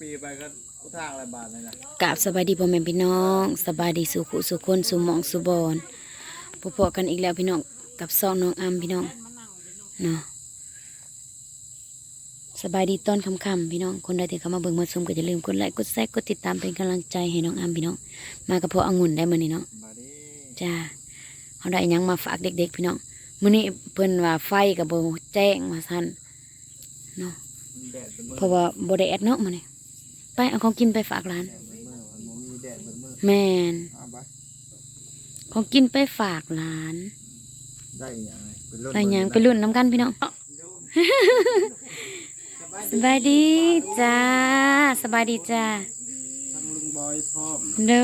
ปีไปก็ทางอะไรบาทเลยนะกราบสบายดีพ่อแม่พี่น้องสบายดีสุขุสุคนสุหมองสุบอนพบๆกันอีกแล้วพี่น้องกับซองน้องอัมพี่น้องเนาะสบายดีตอนค่ำๆพี่น้องคนใดที่เข้ามาเบิ่งมาชมก็อย่าลืมกดไลค์กดแชร์กดติดตามเป็นกำลังใจให้น้องอัมพี่น้อง มากับพ่อองุ่นได้มื้อนี้เนาะบาทนี้จ้าเขาได้หยังมาฝากเด็ก ๆ พี่น้องมื้อนี้เพิ่นว่าไฟก็บ่แจ้งว่าซั่นเนาะมันแดดเป็นมือเพราะว่าบ่ได้แอดเนาะมื้อนี้ ไปเอาของกินไปฝากร้านแดดเป็นมือมันบ่มีแดดเป็นมือแม่นเอาไปของกินไปฝากหลาน ได้อีกอย่างไรเป็นรถอะไรหยังไปรุ่นน้ำกันพี่น้องสบายดีจ้าสบายดีจ้าทั้งลุงบอยพร้อมโด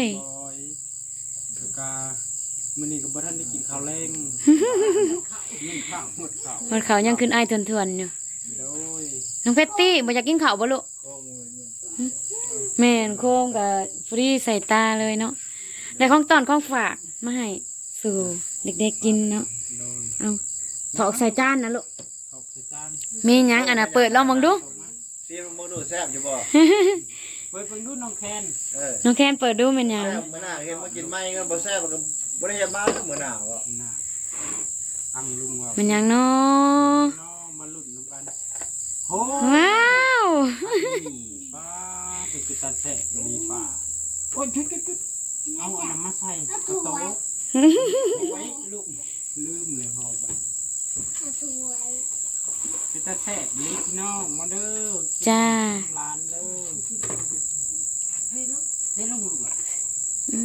ยบอยแล้วก็มื้อนี้ก็บ่ทันได้กินข้าวแรงนึ่งข้าวหมดข้าวมันเขายังขึ้นไอายทวนๆอยู่โดยน้องเพตตี้บ่อยากกินข้าวบ่ลูกโอ้มือเนี่ย แม่นโค้งกับฟรีใส่ตาเลยเนาะได้ของตอนของฝากมาให้สู่เด็กๆกินเนาะโดยเอาถอกใส่จานนะลูกข้าวใส่จานมีหยังอันน่ะเปิดลองมองดู ซีมันโมดูแซ่บอยู่บ่เปิดเบิ่งดูน้องแคนเออน้องแคนเปิดดูเป็นหยังแซ่บมื้อหน้าเห็นมากินไหมก็บ่แซ่บมันก็บ่ได้เฮ็ดมาสักมื้อหน้าบ่น่ะอังลุงว่าเป็นหยังเนาะน้อมาลุ้นน้ำกันโหว้าวป้าไปกินตาแสกบรีป้าโอ้ยทึดๆๆเอาอันนั้นมาใส่กระโต๊ะเอาไว้ลูกลืมเลยพอไปพี่ตาแซ่บนี่พี่น้องมาเด้อจ้าร้านเด้อเฮ้ยลูกเฮ้ยลูกลูกอะอื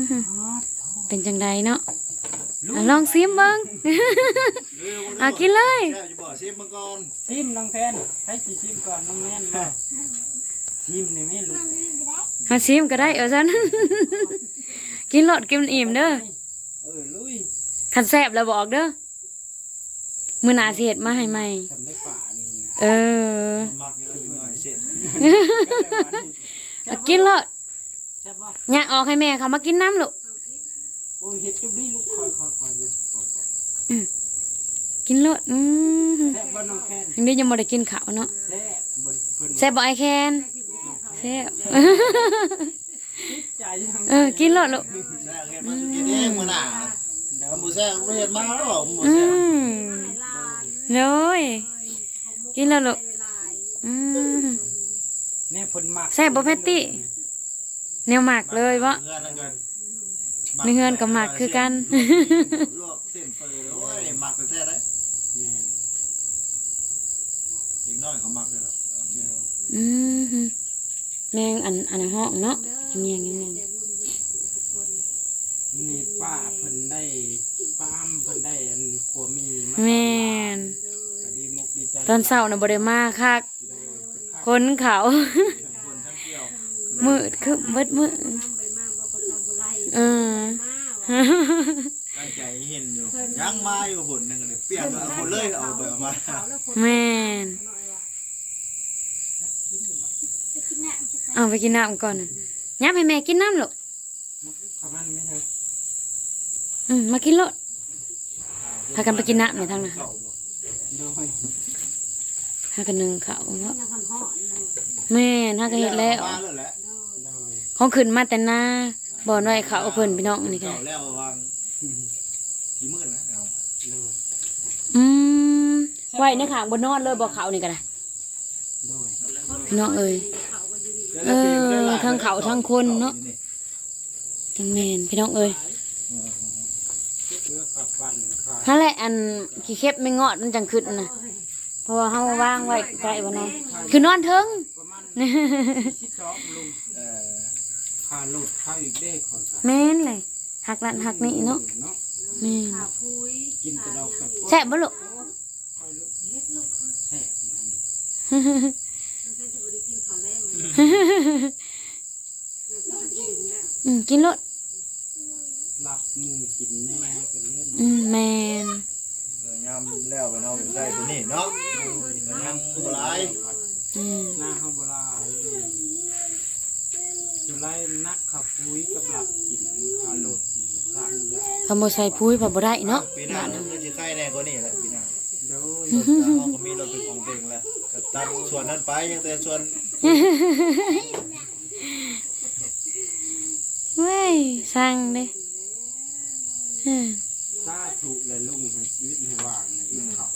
มอ๋อโถ่เป็นจังใดเนาะลูกอะลองซิมเบิ่งอะกินเลยแซ่บอยู่บ่ซีมังกรชิมน้องแทนให้สิชิมก่อนน้องแม่น มาชิมนี่ไม่ลูกเอาซิมก็ได้เอาซั่นกินหลอดกินอิ่มเด้อเออลุยคันแซ่บแล้วบอกเด้อมื้อหน้าสิเฮ็ดมาให้ใหม่ทำได้ป่านี่นะเออมักอยู่หน่อยเสร็จเอากินหลอดแซ่บบ่อยากออกให้แม่เขามากินน้ำลูกโอ้ยเฮ็ดจุบดีลูกคอยคอยคอยลูกกินหลอดอืมแซ่บบ่น้องแคนยังได้ยังบ่ได้กินข้าวเนาะแซ่บบนเพิ่นแซ่บบ่ไอแคน แซ่บใจทางเออกินหลอดลูกแซ่บเฮ็ดมาสุกินเองมื้อหน้าเดี๋ยวถ้าบ่แซ่บบ่เฮ็ดมาแล้วบ่บ่อืแซ่บมเลยกินแล้วลูกอืมเนี่ยเพิ่นมักแซ่บบ่แพตตี้แนวหมักเลยบ่เฮือนนั่นก็ในเฮือนกับหมักคือกันลวกเส้นเฟอโอ้ยหมักแท้ๆเด้แม่นอีกน้อยเขาหมักอยู่แล้วอืม แมงอันอันนั้นห้องเนาะเงี้ยเงี้ยเงี้ยนี่ป้าเพิ่นได้ป้ามเพิ่นได้อันขัวมีมาแม่นก็ดีมุกดีใจตอนเช้าน่ะบ่ได้มาคักคนเขาทั้งคนทั้งเที่ยวมืดคือเบิดมืดเออตั้งใจเห็นอยู่ยังมาอยู่หุ่นหนึงเลยเปลี่ยนเอาคนเลยเอาแบบมาแม่น เอาไปกินน้ำก่อนน่ะยับให้แม่กินน้ำลูกประมาณไม่เท่าอืมมากินโลดพากันไปกินน้ำในทางนั้นโดยพากันนึ่งเขาวเนาะแม่นพากันเฮ็ดแล้วมาแล้วแหละโดยของขึ้นมาแต่หน้าบ่อนไว้เขาวเพิ่นพี่น้องนี่ก็เก่าได้แล้ววางกี่มื้อนะเอาโดยอืมไว้ในข้างบนนอนเลยบ่เขานี่ก็ได้โดยพี่น้องเอ้ย เออทั้งเขาทั้งคนเนาะจังแม่นพี่น้องเอ้ยเพื่อขับปั่นขายนั่นแหละอันขี้เข็บไม่งอดมันจังขึ้นน่ะเพราะว่าเฮาวางไว้ใกล้บ่นอนคือนอนเทิงประมาณสิบสองลุงเออค่าลูกข้าวอีกได้ขอกันแม่นเลยหักนั่นหักนี่เนาะเนาะแม่นกินแต่เรากับแซ่บบ่ลูกค อยลูกแซ่บนะอืมกินรสหลับหมูกินแน่กันเลื่อนอืมแม่นเดี๋ยวยำแล้วไปเนาะใส่ตัวนี้เนาะมันยังบ่หลายอืมหน้าห้องโบราณจุไลนักขับปุ้ยกับหลับกินข้าวโลดสามอย่างขโมยใส่พุ้ยพอบ่ได้เนาะปีหน้ามันก็สิไข่แน่กว่านี้แหละปีหน้าโดยรถเราก็มีรถเป็นของตัวเองแล้วก็ตัดส่วนนั้นไปยังแต่ส่วนป เว้ยสั่งเด้เออสาธุและลุงให้ชีวิตให้ว่างในเขา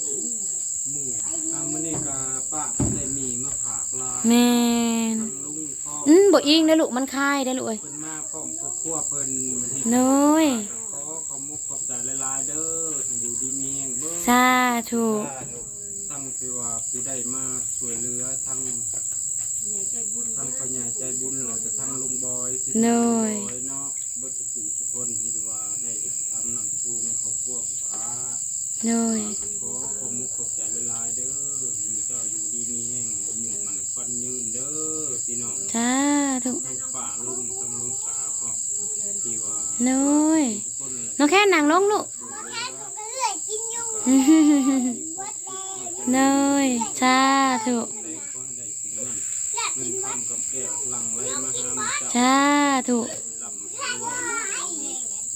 เมื่อยอามื้อนี้ก็ป้าได้มีมาผากลายแม่นลุงพ่ออืมบ่อิงเด้อลูกมันคายได้อลูกเอ้ยเพิ่นมาพร้อมครอบครัวเพิ่นมันให้น้อยขอขอบมุกขอบใจหลายๆเด้อให้อยู่ดีมีแห่งเบิ่งสาธุทั้งที่ว่าผู้ได้มาช่วยเหลือทั้ง ทั้งปัญญาใจบุญแล้วก็ทั้งลุงบอยที่ลุงบอยเนาะบ่จะปู่ทุกคนที่ว่าได้ทำนำสู่ในครอบครัวผู้ค้าน้อยขอขอบมุกขอบใจหลายๆเด้อให้เจ้าอยู่ดีมีแห่งอยู่มันฟันยืนเด้อพี่น้องสาธุทั้งป่าลุงทั้งลุงสาวก็ที่ว่าน้อยทุกคนเลยน้องแค่นั่งลงลูกน้อยสาธุได้ก็ได้สิ่งนั้นเงินคำกับแก้วหลังไหลมา หาหมู่เจ้าสาธุลำรวย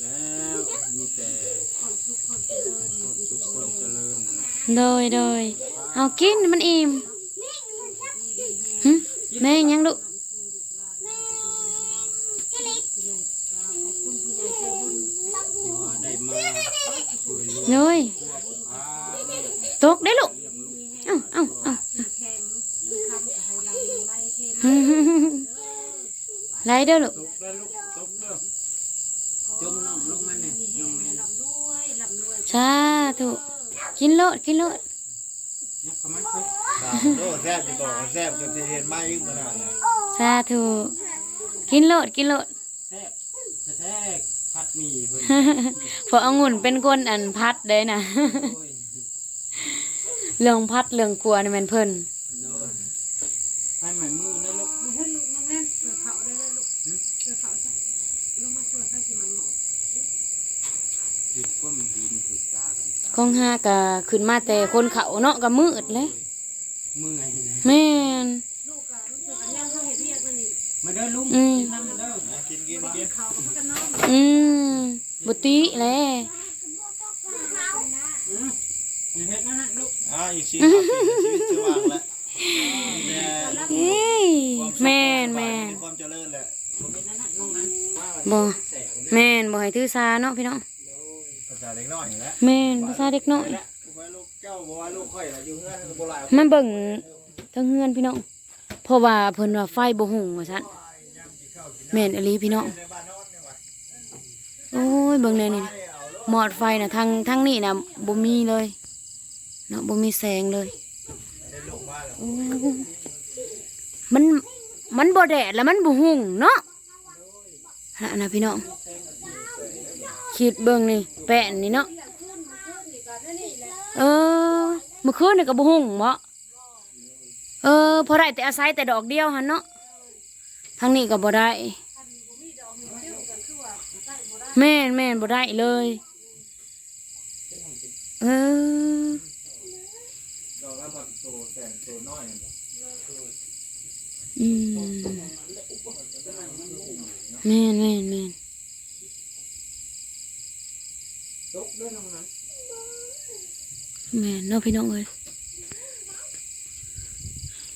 แล้วมีแต่ความสุขความเจริญนั่นแหละโดยโดยเอากินมันอิ่มหึแม่ยังลูกที่ว่าได้มาช่วยเหลือน้อยพาตกได้ลูก เลี้ยงลูก เอ้าเอ้าเอ้า ไรเด้อลูกตกแล้วลูกตกแล้วจมน้องลงมาเนี่ยน้องแม่สาธุกินโลดกินโลดยับเขามาเฮ้ยตามโลดแซ่บจะบอกว่าแซ่บจนสิเห็นไหมยิ่งขนาดนั้นสาธุกินโลดกินโลด แซ่บแท้ๆพัดหมีเพิ่นเพราะองุ่นเป็นคนอันพัดเลยนะ โอ้ย เรื่องพัดเรื่องกลัวนี่แมันเพิ่นโดน ให้ใหม่มือนะลูกคือก้มหินถือตากันตาของห้ากะขึ้นมาแต่คนเขาเนาะก็มืดเลยเมื่อยนะแม่นมาเด้อลุงอืม กินน้ำเด้อกินกินกินอืมบุติแหล้อืมอย่าเฮ็ดนะฮะลูกอ่าอีกสี่ห้าปีชีวิตสว่างแล้วแม่ เอ้ยแม่นแม่นความเจริญแหละผมนะฮะน้องนั้นบ่แม่นบ่ให้ถือสาเนาะพี่น้องภาษาเล็กน้อยแล้วแม่นภาษาเด็กน้อยว่าลูกเจ้าบอกว่าลูกค่อยอยู่เฮือนโบราณมาเบิ่งทั้งเฮือนพี่น้องเพราะว่าเพิ่นว่าไฟบ่หุงว่าซั่นแม่นอลีพี่น้องโอ้ยเบิ่งแน่นี่หมอดไฟน่ะทางทางนี้น่ะบ่มีเลยเนาะบ่มีแสงเลย มันมันบ่แดดแล้วมันบ่หุงเนาะนะนะพี่น้องคิดเบิ่งนี่แป้นนี่เนาะเออเมื่อคืนนี่ก็บ่หุงบ่เออพอได้แต่อาศัยแต่ดอกเดียวหันเนาะทางนี้ก็บ่ได้แม่นแม่นบ่ได้เลย เออ ตัวแต่ตัวน้อยเนี่ยอืมแม่นแม่นแม่นตกด้น้องนั้นแม่นเนาะพี่น้องเอ้ย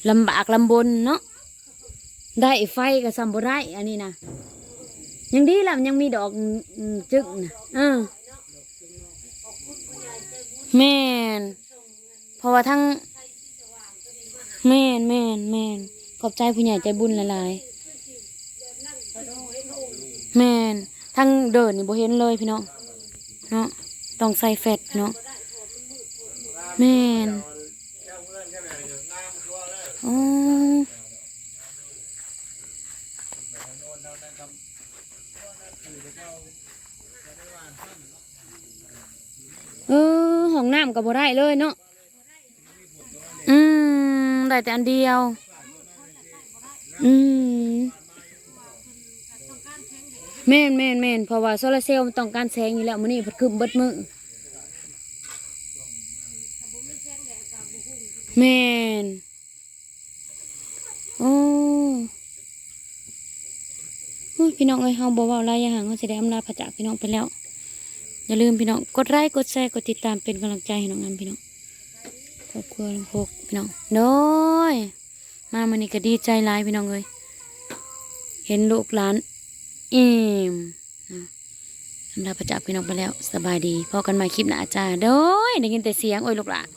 ลำบากลำบนเนาะได้ไฟก็ซ้ำบ่ได้อันนี้นะยังดีล่ะมันยังมีดอกจึกนะเออแม่นเพราะว่าทั้ง แม่นแม่นแม่นขอบใจผู้ใหญ่ใจบุญหลายๆแม่นทั้งเดินนี่บ่เห็นเลยพี่น้องเนาะต้องใส่แฟตพี่น้องแม่นเจ้าเพื่อนแค่แบบนี้น้ำทั่วเลยอ๋อเออห้องน้ำก็บ่ได้เลยเนาะ ได้แต่อันเดียว อืมแม่นแม่นแม่นเพราะว่าโซลาร์เซลล์มันต้องการแสงอยู่แล้วมื้อนี้เพิ่นคืมเบิดมือแม่นโอ้โอ้ยพี่น้องเอ้ยเฮาบ่เว้าหลายอย่างเฮาสิได้อำลาพระจากพี่น้องไปแล้ว อย่าลืมพี่น้องกดไลค์กดแชร์กดติดตามเป็นกำลังใจให้น้องงามพี่น้อง รอบครัวนพกพี่น้องน้อยมามันนี่ก็ดีใจหลายพี่น้องเลยเห็นลูกหลานอิ่มทำรับประจับพี่น้องไปแล้ว สบายดีพอกันใหม่คลิปหน้าจ้าโดยได้ยินแต่เสียงโอ้ยลูกหลาน